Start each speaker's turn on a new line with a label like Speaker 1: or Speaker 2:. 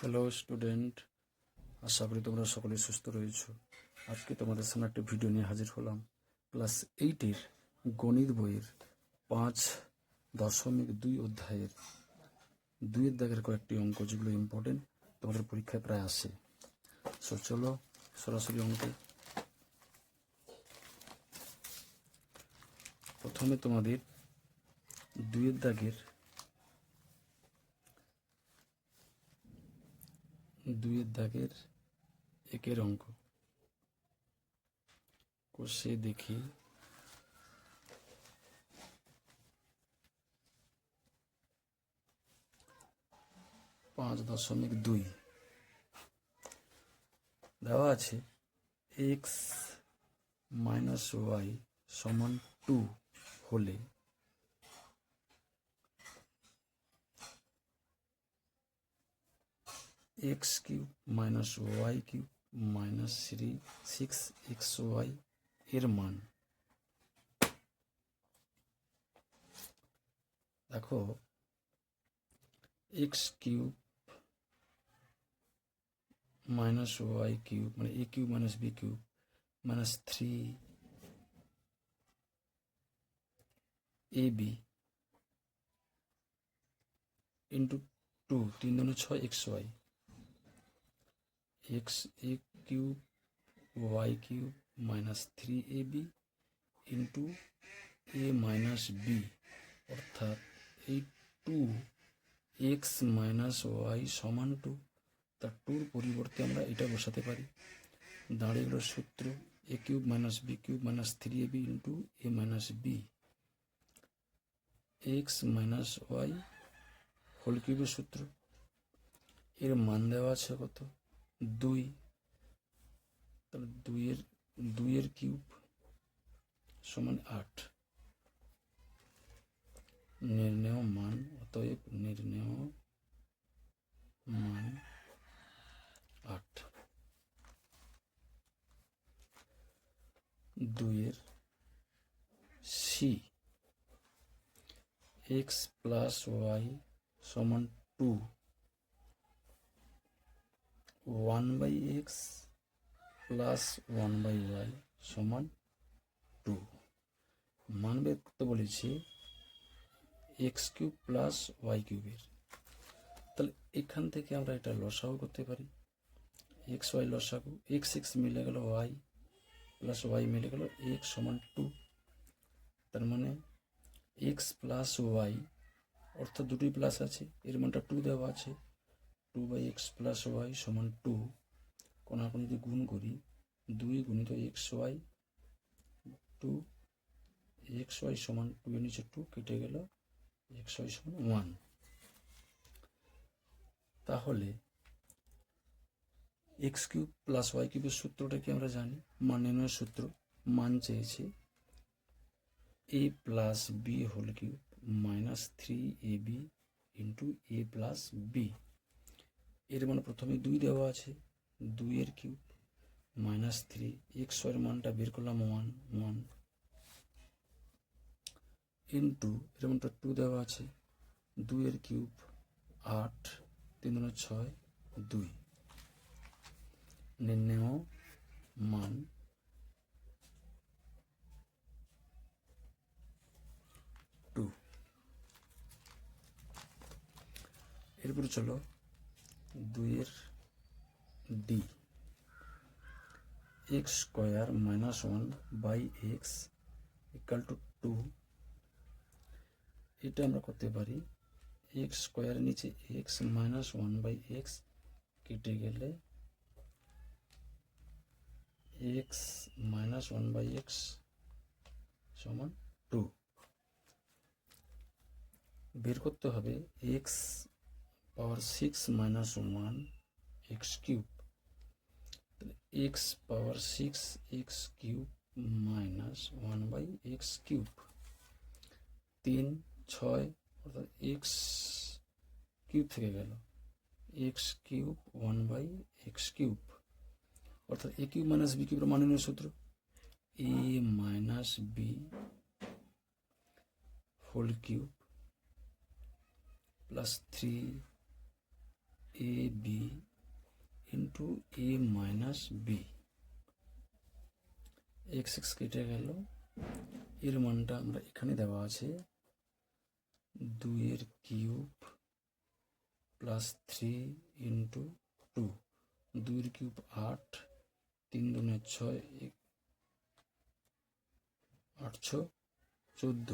Speaker 1: Hello student আশা করি তোমরা সকলে সুস্থ রয়েছো। আজকে তোমাদের সামনে একটা ভিডিও নিয়ে হাজির হলাম। ক্লাস এইটের গণিত বইয়ের পাঁচ দশমিক দুই অধ্যায়ের। দুইয়ের দাগের কয়েকটি অঙ্ক যেগুলো ইম্পর্টেন্ট তোমাদের পরীক্ষায় প্রায় আসে। সো চলো সরাসরি অঙ্কে। প্রথমে তোমাদের দুইয়ের দাগের দুইয়ের দাগের একের অঙ্ক। কষে দেখি। পাঁচ দশমিক দুই। দেওয়া আছে এক্স মাইনাস ওয়াই সমান টু হলে X cube minus Y cube minus three six X Y এর মান। দেখো X cube minus Y cube মানে A cube minus B cube minus three A B into two তিন দুনে ছয় X Y X A cube Y cube minus three A B into A minus B অর্থাৎ এই two X minus Y সমান two তার টুর পরিবর্তে আমরা এটা বসাতে পারি। দাঁড়িয়ে গেল সূত্র A cube minus B cube minus three A B into A minus B X minus Y whole কিউবের সূত্র। এর মান দেওয়া আছে কত? দুই। তাহলে দুইয়ের দুইয়ের কিউব সমান আট। নির্ণেয় মান, অতএব নির্ণেয় মান আট। দুইয়ের সি, এক্স প্লাস ওয়াই সমান two. One by X plus one by Y সমান টু মান বের করতে বলেছি এক্স কিউব প্লাস ওয়াই কিউবের তাহলে এখান থেকে আমরা এটা লসাগু করতে পারি। এক্স ওয়াই লসাগু। এক্স এক্স মিলে গেল ওয়াই প্লাস ওয়াই মিলে গেল এক্স সমান টু তার মানে এক্স প্লাস ওয়াই অর্থাৎ দুটোই প্লাস আছে, এর মানটা টু দেওয়া আছে। Two by X plus Y সমান টু কোনাকুনি যদি গুণ করি, দুই গুণিত X Y two X Y সমান টু এর নিচে টু কেটে গেল এক্স ওয়াই সমান ওয়ান তাহলে এক্স কিউব প্লাস ওয়াই কিউবের সূত্রটা কি আমরা জানি? মান নির্ণয়ের সূত্র। মান চেয়েছে A plus B whole cube minus three A B into A plus B এর মানে প্রথমে দুই দেওয়া আছে, দুইয়ের কিউব মাইনাস থ্রি এক্সের মানটা বের করলাম ওয়ান ওয়ান ইন টু এর মানটা টু দেওয়া আছে, দুইয়ের কিউব আট, তিন দুনে ছয়, দুই। নির্ণেয় মান টু এরপরে চলো দুইয়ের D X square minus one by X equal two two, এটা আমরা করতে পারি। এক্স স্কোয়ার নিচে X minus one by X কেটে গেলে X minus one by X সমান টু। বের করতে হবে X power six minus one X cube X power six X cube minus one by X cube তিন ছয় অর্থাৎ এক্স কিউব থেকে গেল। X cube one by X cube অর্থাৎ এ কিউব মাইনাস বি কিউবের মাননীয় সূত্র। A minus B whole cube plus three A B into A minus B X X কেটে গেল। এর মানটা আমরা এখানে দেওয়া আছে। দুইয়ের cube plus three into two দুইয়ের কিউব আট, তিন দুনে ছয়, আটশো চোদ্দ।